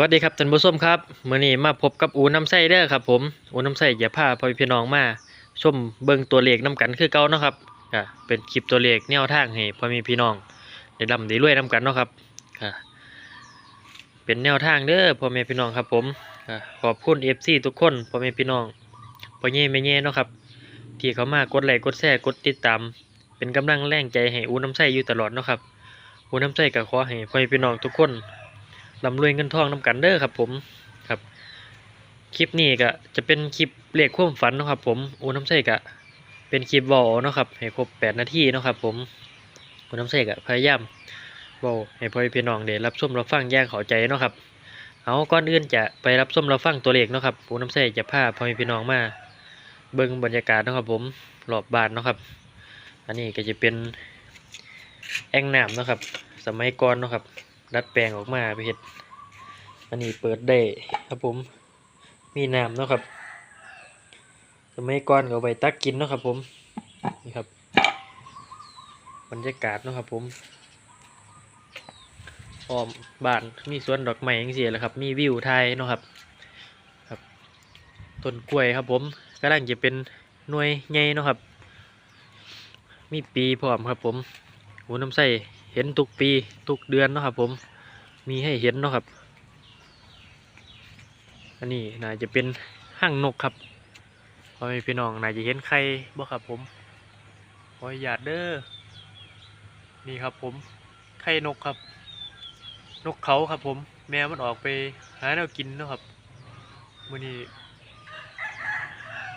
วัสดีครับท่านผู้ชมครับมื้อนี้มาพบกับอูน้ำไส้เด้อครับผมอูน้ำไส้อย่าพาพ่อพี่น้องมาชมเบิ่งตัวเลขนํกันคือเก่าเนาะครับก็เป็นคลิปตัวเลขแนวทางให้พ่อม่พี่น้องได้ร่ำได้รวยนํกันเนาะครับก็เป็นแนวทางเด้อพ่อแม่พี่น้องครับผมก็ขอบคุณ FC ทุกคนพ่อแม่พี่น้องพ่อเย่แม่เย่เนาะครับที่เขามากดไลค์กดแชร์กดติดตาม เป็นกำลังแรงใจให้อูน้ำไส้อยู่ตลอดเนาะครับอูน้ำไส้ก็ขอให้พ่อแม่พี่น้องทุกคน ลำรวยเงินทองนำกันเด้อครับผมครับ คลิปนี้ก็จะเป็นคลิปเลขความฝันนะครับ ผมอูน้ำใส่ก็เป็นคลิปเวอลเนาะครับให้ครบแปดนาทีนะครับ ผมอูน้ำใส่ก็พยายามเวอลให้พ่อพี่น้องได้รับชมรับฟังอย่งเข้าใจนะครับเอาก่อนอื่นจะไปรับชมรับฟังตัวเลขเนาะครับอูน้ำใส่จะพาพ่อพี่น้องมา เบิ่งบรรยากาศนะครับผมรอบบานเนาะครับ อันนี้ก็จะเป็นแอ่งน้ำนะครับ สมัยก่อนเนาะครับ ดัดแปลงออกมาไปเห็ดอันนี้เปิดได้ครับผม มีน้ำเนาะครับสมัยก่อนก็ไปตักกินเนาะครับผม นี่ครับ บรรยากาศเนาะครับผมอ้อมบ้านมีสวนดอกไม้ยังเสียแหละครับ มีวิวไทยเนาะครับครับ ต้นกล้วยครับผมกำลังจะเป็นหน่วยใหญ่เนาะครับ มีปีพร้อมครับผมหูน้ำใส เห็นทุกปีทุกเดือนเนาะครับผมมีให้เห็นเนาะครับ อันนี้น่าจะเป็นห้างนกครับพอแม่พี่น้องน่าจะเห็นใครบ่ครับผมขออนุญาตเด้อนี่ครับผมไข่นกครับ นกเขาครับผม แมวมันออกไปหาแนวกินเนาะครับมื้อนี้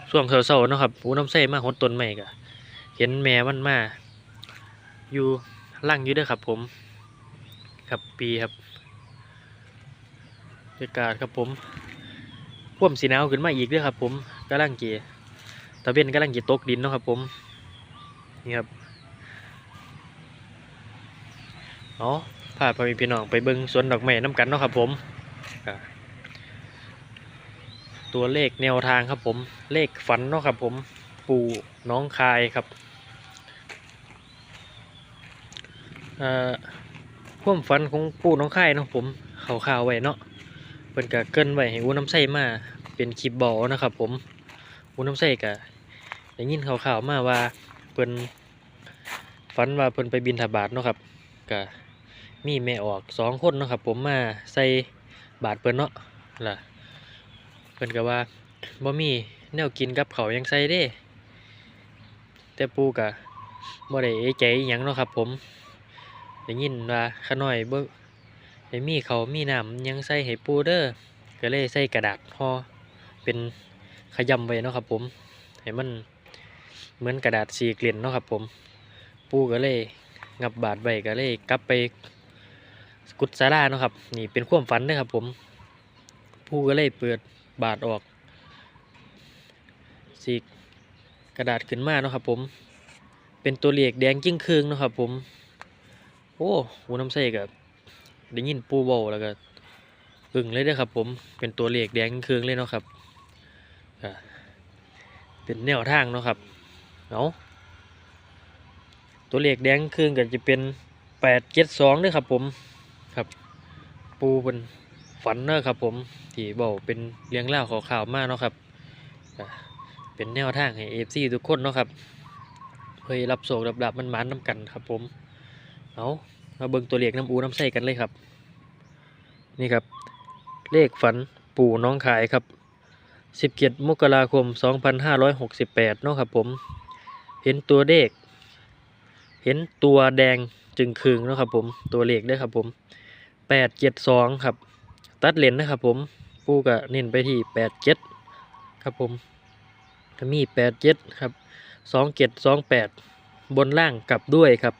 ช่วงเช้าๆเนาะครับปูน้ำใส่มาหดต้นใหม่กะเห็นแม่มันมาอยู่ ล่างอยู่ด้อครับผมครับปีครับบรรยากาศครับผมพ่วมสีหนาวขึ้นมาอีกด้อครับผมกำลังเกียตะเวนกำลังเกียตกดินเนาะครับผมนี่ครับเอาพาพ่อแม่พี่น้องไปเบิ่งสวนดอกไม้น้ำกันเนาะครับผมตัวเลขแนวทางครับผมเลขฝันเนาะครับผม ปู่น้องคายครับเอ่อ ความฝันของปู่น้องค่ายเนาะผมเขาข่าวๆไว้เนาะเพิ่นก็เกินไว้ให้อูน้ำใส่มาเป็นคลิปบอนะครับ ผมอูน้ำใส่ก็ได้ยินข่าวๆมาว่าเพิ่นฝันว่าเพิ่นไปบินทบาทเนาะครับก็มีแม่ออกสองคนเนาะครับ ผมมาใส่บาทเพิ่นเนาะล่ะเพิ่นก็ว่าบ่มีแนวกินกับเขายังใส่เด้ แต่ปู่ก็บ่ได้เอใจหยังเนาะครับ ผม ได้ยินว่าขน้อยบ่ได้มีเขามีน้ำยังใส่ให้ปูเด้อก็เลยใส่กระดาษห่อเป็นขยำไว้เนาะครับผมให้มันเหมือนกระดาษสีเกลียนเนาะครับผม ปูก็เลยงับบาดไว้ก็เลยกลับไปกุดสาราเนาะครับ นี่เป็นความฝันเด้อครับผม ปูก็เลยเปิดบาดออกสีกกระดาษขึ้นมาเนาะครับผม เป็นตัวเลขแดงจิ้งคืงเนาะครับผม โอ้หูน้ำใสกับได้ยินปูเบาแล้วก็อึ่งเลยเด้อครับ ผมเป็นตัวเลขแดงเครืองเลยเนาะครับเป็นแนวทางเนาะครับเอาตัวเลขแดงเครืองก็จะเป็นแปดเจ็ดสองด้อครับผมครับ ปูเป็นฝันเนาะครับ ผมที่เบาเป็นเลี้ยงเล่าวข่าวๆมากเนาะครับเป็นแนวทางให้เอฟซีทุกคนเนาะครับเพื่อรับโศกรับดับมันมันน้ำกันครับผม เอามาเบิ่งตัวเลขน้ำอูน้ำใส่กันเลยครับ นี่ครับ เลขฝันปู่น้องขายครับ17มกราคม2568เนาะครับผม เห็นตัวเลข เห็นตัวแดงจึงคืงเนาะครับผม ตัวเลขด้วยครับผม872ครับ ตัดเลนนะครับผม ปู่ก็เน้นไปที่87ครับผมก็มี87ครับ2728บนล่างกลับด้วยครับ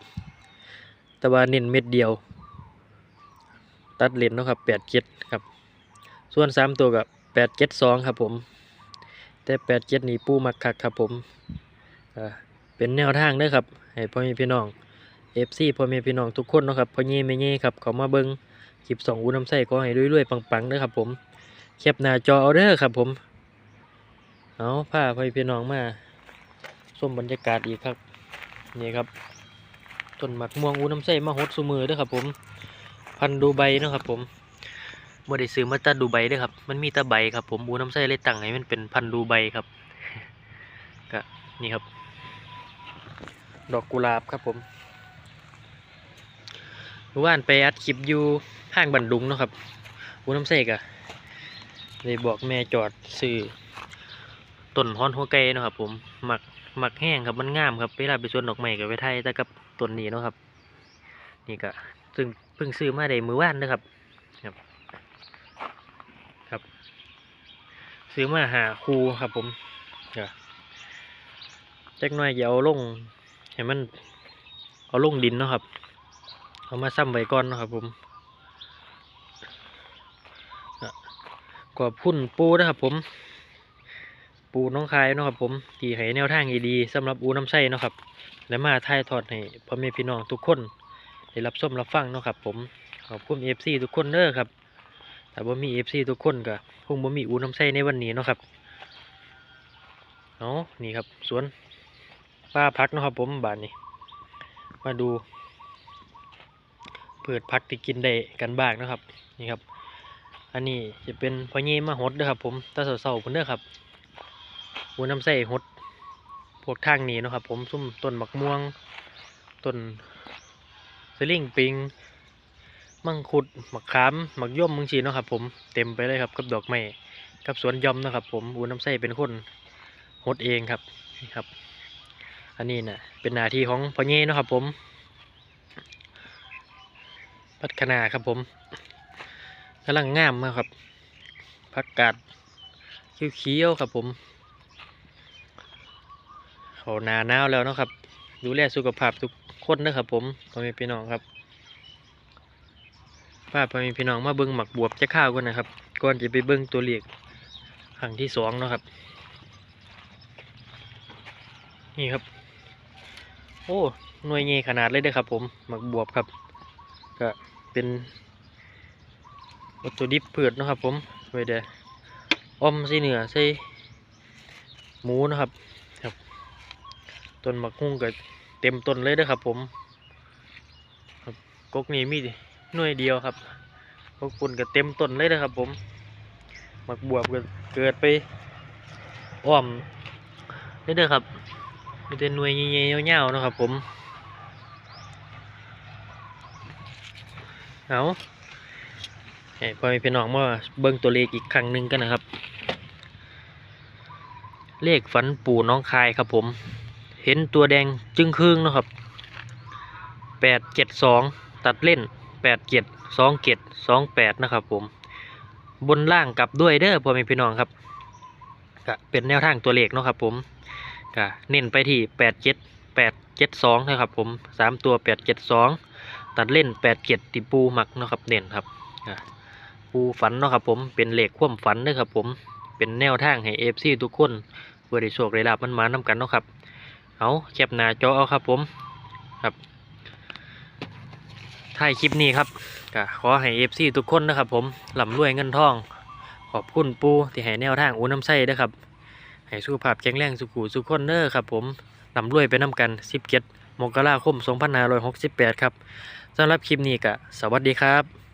แต่ว่าเน้นเม็ดเดียว ตัดเลนเนาะครับแปดเจ็ดครับ ส่วนสามตัวกับแปดเจ็ดสองครับผม แต่แปดเจ็ดนี่ปูมักคักครับผมเป็นแนวทางเด้อครับให้พ่อแม่พี่น้องเอฟซีพ่อแม่พี่น้องทุกคนเนาะครับพ่อเย่แม่เย่ครับเขามาเบิ้งคลิปสองอูน้ำใส่ก็ให้รวยๆปังๆเด้อครับผมแคปหน้าจอเอาเด้อครับผมเอาผ้าพ่อแม่พี่น้องมาชมบรรยากาศอีกครับนี่ครับ ต้นหมักม่วงอูน้ำใส่มาหดสูมือด้วยครับผม พันดูใบนะครับผมบ่ได้ซื้อมาตาดูไบด้อครับ มันมีตาใบครับผมอูน้ำไส้เลยตั้งให้มันเป็นพันดูไบครับก็นี่ครับ ดอกกุหลาบครับผมเมื่านไปอัดคลิปอยู่ห้างบันดุงเนาะครับอูน้ำไส้ก็เลยบอกแม่จอดซื้อต้นฮอนหัวไก่นะครับผมหมักหมักแห้งครับมันงามครับเวลาไปสวนดอกไม้กับไปไทยแต่กับ ต้นนี้เนาะครับ นี่ก็ซึ่งเพิ่งซื้อมาได้มือว่านนะครับ ครับ ครับ ซื้อมาหาครูครับ ผมก็จักหน่อยอย่าเอาลงให้มันเอาลงดินเนาะครับ เอามาซ้ำไว้ก่อนเนาะครับ ผมก็ขอบคุณปูนะครับ ผม ปูน้องคายเนาะครับ ผมที่ให้แนวทางดีๆสำหรับอูน้ำไส้เนาะครับ และมาถ่ายทอดให้พ่อแม่พี่น้องทุกคนได้รับชมรับฟังเนาะครับ ผมขอบคุณเอฟซีทุกคนเด้อครับแต่ว่มีเอฟซีทุกคนก็คงบ่มีอูน้ำไส้ในวันนี้เนาะครับเอานี่ครับ สวนป้าพักเนาะครับผมบานนี้ มาดู เปิดพักที่กินได้กันบ้างเนาะครับ นี่ครับ อันนี้จะเป็นพ่อเย่มาหดเด้อครับ ผมตาเสาๆพุ่นเด้อครับอูน้ำไส้หด พวกทางนี้นะครับ ผมซุ่มต้นมักม่วงต้นสลิงปิง มังคุดมักขามมักย่อมมึงชีนะครับ ผมเต็มไปเลยครับกับดอกไม้กับสวนยอมนะครับ ผมอูน้ำไส้เป็นคนหดเองครับนี่ครับ อันนี้น่ะเป็นหน้าที่ของพ่อเย่นะครับ ผม พัฒนาครับผมกำลังงามมากครับผักกาดเขียวๆครับผม เขาหนาหนาวแล้วนะครับ ดูแลสุขภาพทุกคนนะครับผมพ่อแม่พี่น้องครับป้าพ่อแม่พี่น้องมาเบิ้งหมักบวบจะข้าวกันนะครับ ก่อนจะไปเบิ้งตัวเลขครั้งที่สองนะครับ นี่ครับ โอ้หน่วยเงยขนาดเลยเด้ครับ ผมหมักบวบครับ ก็เป็นวัตถุดิบพืชเนะครับ ผมไว้เด้ออมใส่เนื้อใส่หมูนะครับ ต้นมะฮุ่งก็เต็มต้นเลยเด้อครับ ผมกกนี้มีหน่วยเดียวครับกกปุ่นก็เต็มต้นเลยเด้อครับ ผมหมักบวบก็เกิดไปอ้อมเลยเด้อครับมีแต่หน่วยเงี้ยๆยาวๆนะครับ ผมเอาให้พ่อแม่พี่น้องมาเบิ่งตัวเลขอีกครั้งหนึ่งกันนะครับ เลขฝันปู่น้องคายครับผม เห็นตัวแดงจึงครึ่งนะครับแปดเจ็ดสองตัดเล่นแปดเจ็ดสองเจ็ดสองแปดนะครับผมบนล่างกลับด้วยเด้อพ่อแม่พี่น้องครับก็เป็นแนวทางตัวเลขเนาะครับผมก็เน้นไปที่แปดเจ็ดแปดเจ็ดสองนะครับผมสามตัวแปดเจ็ดสองตัดเล่นแปดเจ็ดติปูหมักนะครับเน้นครับปูฝันเนาะครับผมเป็นเลขคว่ำฝันเด้อครับผมเป็นแนวทางให้เอฟซีทุกคนเพื่อได้โชคได้ลาบมันมานํกันเนาะครับ เอาแคปหน้าจอเอาครับผมครับถ่ายคลิปนี้ครับก็ขอให้เอฟซีทุกคนนะครับผมลำรวยเงินทอง ขอบคุณปูที่ให้แนวทางอูน้ำไส้ด้วยครับให้สุขภาพแข็งแรงสุขุสุขคนเด้อครับผมลำรวยไปน้ำกัน17มกราคม2568ครับสำหรับคลิปนี้ก็สวัสดีครับ